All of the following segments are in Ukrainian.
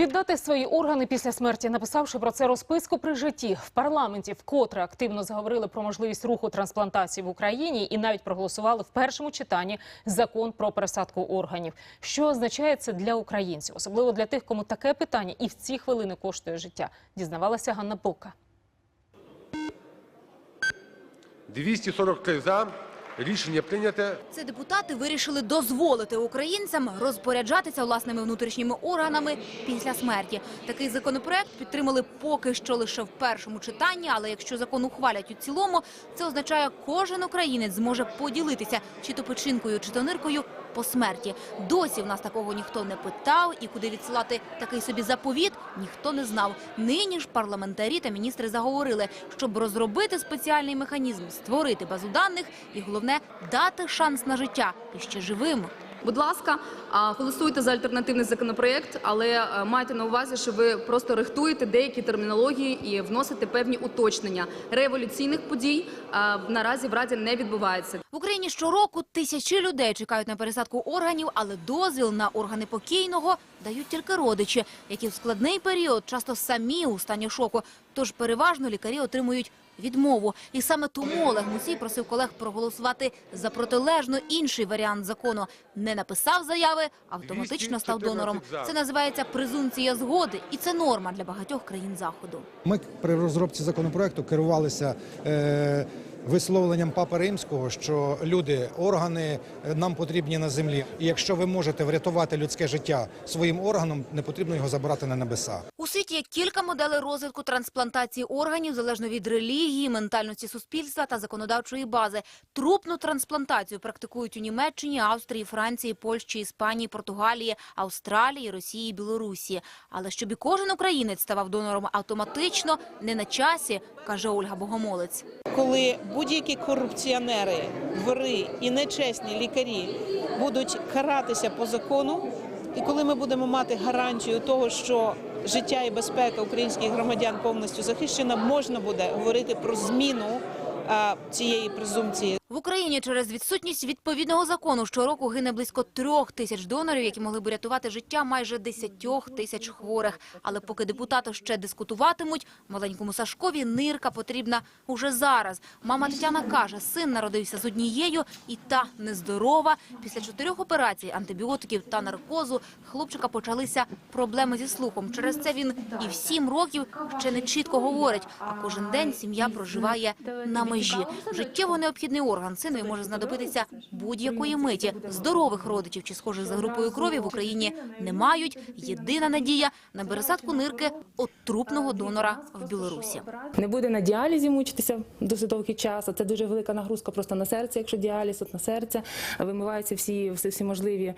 Віддати свої органи після смерті, написавши про це розписку при житті в парламенті, вкотре активно заговорили про можливість руху трансплантації в Україні і навіть проголосували в першому читанні закон про пересадку органів. Що означає це для українців, особливо для тих, кому таке питання і в ці хвилини коштує життя, дізнавалася Ганна Бока. 243 за. Рішення прийняте. Це депутати вирішили дозволити українцям розпоряджатися власними внутрішніми органами після смерті. Такий законопроект підтримали поки що лише в першому читанні. Але якщо закон ухвалять у цілому, це означає, кожен українець зможе поділитися чи то печінкою, чи то ниркою по смерті. Досі в нас такого ніхто не питав, і куди відсилати такий собі заповіт, ніхто не знав. Нині ж парламентарі та міністри заговорили, щоб розробити спеціальний механізм, створити базу даних і головне дати шанс на життя і ще живим. Будь ласка, голосуйте за альтернативний законопроект, але е, майте на увазі, що ви просто рихтуєте деякі термінології і вносите певні уточнення. Революційних подій наразі в Раді не відбувається. В Україні щороку тисячі людей чекають на пересадку органів, але дозвіл на органи покійного дають тільки родичі, які в складний період часто самі у стані шоку. Тож переважно лікарі отримують відмову. І саме тому Олег Мусій просив колег проголосувати за протилежно інший варіант закону. Не написав заяви, автоматично став донором. Це називається презумпція згоди, і це норма для багатьох країн заходу. Ми при розробці законопроекту керувалися е, висловленням Папи Римського, що люди, органи е, нам потрібні на землі. І якщо ви можете врятувати людське життя своїм органом, не потрібно його забирати на небеса. У світі є кілька моделей розвитку трансплантації органів залежно від релігії, ментальності суспільства та законодавчої бази. Трупну трансплантацію практикують у Німеччині, Австрії, Франції, Польщі, Іспанії, Португалії, Австралії, Росії, Білорусі. Але щоб і кожен українець ставав донором автоматично, не на часі, каже Ольга Богомолець. коли будь-які корупціонери, вори і нечесні лікарі будуть каратися по закону, і коли ми будемо мати гарантію того, що життя і безпека українських громадян повністю захищена, можна буде говорити про зміну цієї презумпції. В Україні через відсутність відповідного закону щороку гине близько трьох тисяч донорів, які могли б рятувати життя майже десятьох тисяч хворих. Але поки депутати ще дискутуватимуть, маленькому Сашкові нирка потрібна уже зараз. Мама Тетяна каже, син народився з однією і та нездорова. Після чотирьох операцій, антибіотиків та наркозу хлопчика почалися проблеми зі слухом. Через це він і в сім років ще не чітко говорить. А кожен день сім'я проживає на межі. Життєво необхідний орган синові може знадобитися будь-якої миті. Здорових родичів чи схожих за групою крові в Україні не мають. Єдина надія на пересадку нирки от трупного донора в Білорусі. Не буде на діалізі мучитися дуже довгий час. Це дуже велика нагрузка просто на серце, якщо діаліз, от на серце вимиваються всі, всі можливі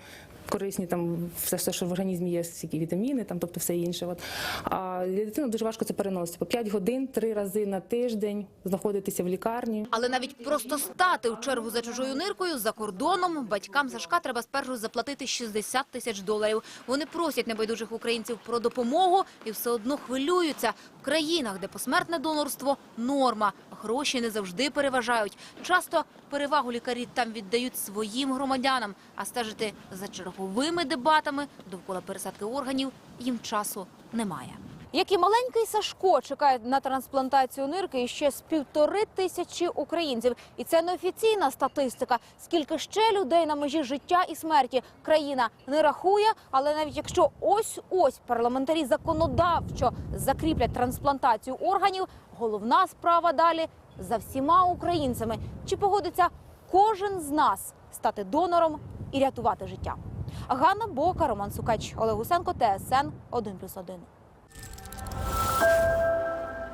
корисні там все, що в організмі є, всякі вітаміни, там, тобто все інше. От. А для дитини дуже важко це переносити. По 5 годин, три рази на тиждень знаходитися в лікарні. Але навіть просто стати у чергу за чужою ниркою за кордоном батькам Сашка треба спершу заплатити 60 тисяч доларів. Вони просять небайдужих українців про допомогу і все одно хвилюються. В країнах, де посмертне донорство – норма, гроші не завжди переважають. Часто перевагу лікарі там віддають своїм громадянам, а стежити за черговими дебатами довкола пересадки органів їм часу немає. Як і маленький Сашко чекає на трансплантацію нирки ще з півтори тисячі українців. І це не офіційна статистика. Скільки ще людей на межі життя і смерті країна не рахує. Але навіть якщо ось ось парламентарі законодавчо закріплять трансплантацію органів, головна справа далі за всіма українцями. Чи погодиться кожен з нас стати донором і рятувати життя? Ганна Бока, Роман Сукач, Олег Гусенко, ТСН 1+,1.